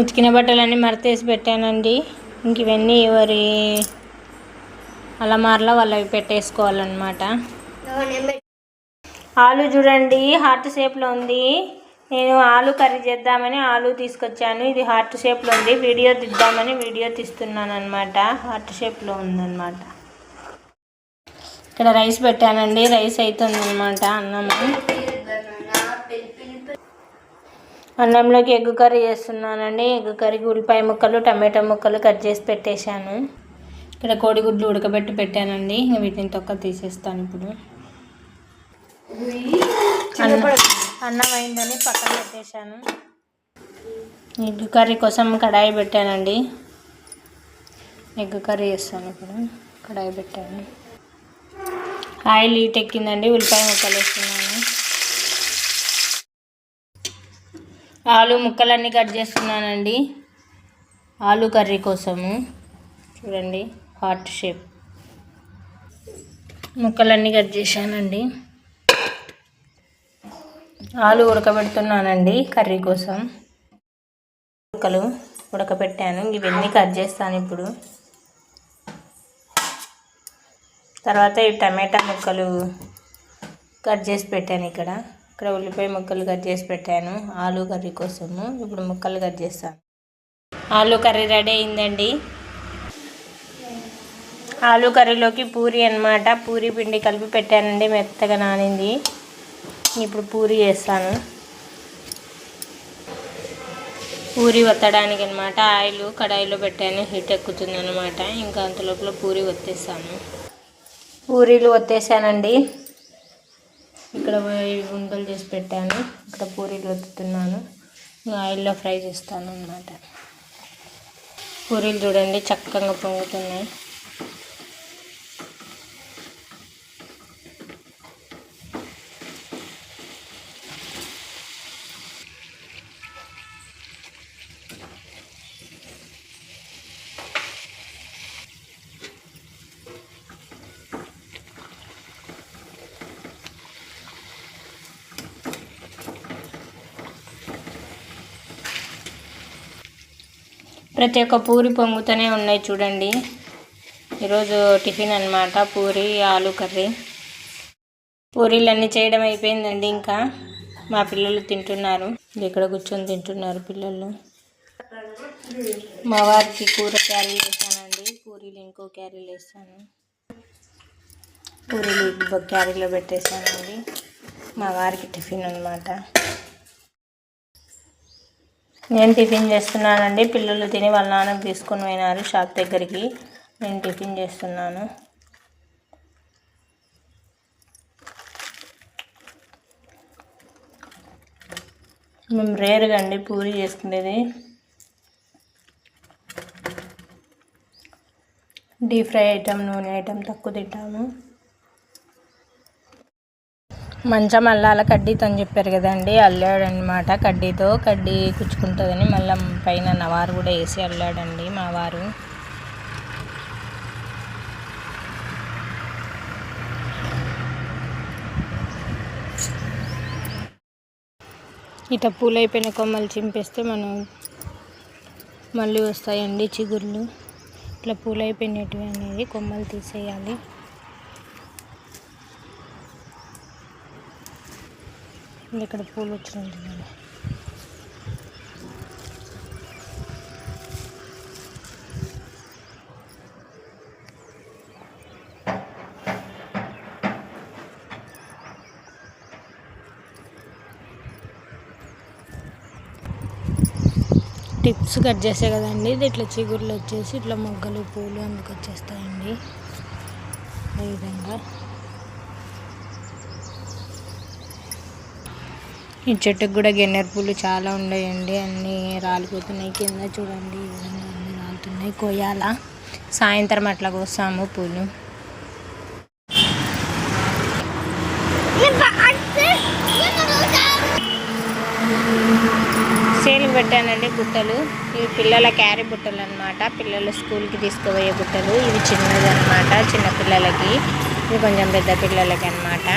ఉతికిన బట్టలన్నీ మడతేసి పెట్టానండి. ఇంక ఇవన్నీ ఎవరి అలమార్లో వాళ్ళవి పెట్టేసుకోవాలన్నమాట. ఆలు చూడండి హార్ట్ షేప్లో ఉంది. నేను ఆలు కర్రీ చేద్దామని ఆలు తీసుకొచ్చాను. ఇది హార్ట్ షేప్లో ఉంది. వీడియో తీద్దామని వీడియో తీస్తున్నాను అనమాట హార్ట్ షేప్లో ఉందన్నమాట. ఇక్కడ రైస్ పెట్టానండి. రైస్ అవుతుంది అనమాట అన్నము. అన్నంలోకి ఎగ్ కర్రీ చేస్తున్నానండి. ఎగ్ కర్రీకి ఉల్లిపాయ ముక్కలు టమాటా ముక్కలు కట్ చేసి పెట్టేశాను. ఇక్కడ కోడిగుడ్లు ఉడకబెట్టి పెట్టానండి. వీటిని తొక్క తీసేస్తాను ఇప్పుడు. అన్నం అన్నం అయిందని పక్కన పెట్టేశాను. ఎగ్ కర్రీ కోసం కడాయి పెట్టానండి. ఎగ్ కర్రీ చేస్తాను ఇప్పుడు. కడాయి పెట్టాను. ఆయిల్ హీట్ ఎక్కిందండి. ఉల్లిపాయ ముక్కలు వేస్తున్నాను. ఆలు ముక్కలన్నీ కట్ చేస్తున్నానండి. ఆలు కర్రీ కోసము. చూడండి హార్ట్ షేప్. ముక్కలన్నీ కట్ చేశానండి. ఆలు ఉడకబెడుతున్నానండి కర్రీ కోసం. ముక్కలు ఉడకబెట్టాను. ఇవన్నీ కట్ చేస్తాను ఇప్పుడు. తర్వాత ఈ టమాటా ముక్కలు కట్ చేసి పెట్టాను ఇక్కడ. ఇక్కడ ఉల్లిపాయ ముక్కలు కట్ చేసి పెట్టాను. ఆలు కర్రీ కోసము ఇప్పుడు ముక్కలు కట్ చేస్తాను. ఆలు కర్రీ రెడీ అయిందండి. ఆలు కర్రీలోకి పూరి అనమాట పూరి పిండి కలిపి పెట్టానండి మెత్తగా నానింది. ఇప్పుడు పూరి చేస్తాను. పూరి వత్తడానికి అనమాట ఆయిల్ కడాయిలో పెట్టాను హీట్ ఎక్కుతుంది అనమాట ఇంకా అంత లోపల పూరి వత్తేస్తాను. పూరీలు వత్తేసానండి. ఇక్కడ ఉండలు చేసి పెట్టాను. ఇక్కడ పూరీలు వత్తుతున్నాను ఆయిల్లో ఫ్రై చేస్తాను అన్నమాట పూరీలు చూడండి చక్కగా పొంగుతున్నాయి. ప్రతి ఒక్క పూరి పొంగుతూనే ఉన్నాయి చూడండి. ఈరోజు టిఫిన్ అనమాట పూరి ఆలు కర్రీ. పూరీలన్నీ చేయడం అయిపోయిందండి ఇంకా. మా పిల్లలు తింటున్నారు. ఇక్కడ కూర్చొని తింటున్నారు పిల్లలు. మా వారికి కూర క్యారీలు వేస్తానండి పూరీలు ఇంకో క్యారీలు వేస్తాను పూరీలు క్యారీలో పెట్టేస్తానండి మా వారికి టిఫిన్ అనమాట నేను టిఫిన్ చేస్తున్నానండి. పిల్లలు తిని వాళ్ళ నాన్న తీసుకొని పోయినారు షాప్ దగ్గరికి. నేను టిఫిన్ చేస్తున్నాను. మేము రేరుగా అండి పూరి చేసుకునేది. డీప్ ఫ్రై ఐటమ్ నూనె ఐటమ్ తక్కువ తింటాము. మంచం అల్లాల కడ్డీతో అని చెప్పారు కదండి అల్లాడనమాట కడ్డీతో. కడ్డీ కుచ్చుకుంటుందని మళ్ళీ పైన నవారు కూడా వేసి అల్లాడండి మా వారు. ఇట్లా పూలు అయిపోయిన కొమ్మలు చింపేస్తే మనం మళ్ళీ వస్తాయండి చిగుర్లు. ఇట్లా పూలు అయిపోయినవి అనేది కొమ్మలు తీసేయాలి. ఇక్కడ పూలు వచ్చినట్టు టిప్స్ కట్ చేసే కదండి. ఇది ఇట్లా చిగుర్లు వచ్చేసి ఇట్లా మొగ్గలు పూలు అందుకు వచ్చేస్తాయండి. ఈ విధంగా. ఈ చెట్టుకు కూడా గెన్నెర పూలు చాలా ఉన్నాయండి అన్నీ రాలిపోతున్నాయి. కింద చూడండి. ఈ విధంగా అన్నీ రాలుతున్నాయి. కొయ్యాల. సాయంత్రం అట్లా కోస్తాము పూలు. సేలు పెట్టానండి బుట్టలు. ఇవి పిల్లల క్యారీ బుట్టలు అనమాట పిల్లలు స్కూల్కి తీసుకుపోయే బుట్టలు. ఇవి చిన్నది అనమాట చిన్న పిల్లలకి. ఇవి కొంచెం పెద్ద పిల్లలకి అనమాట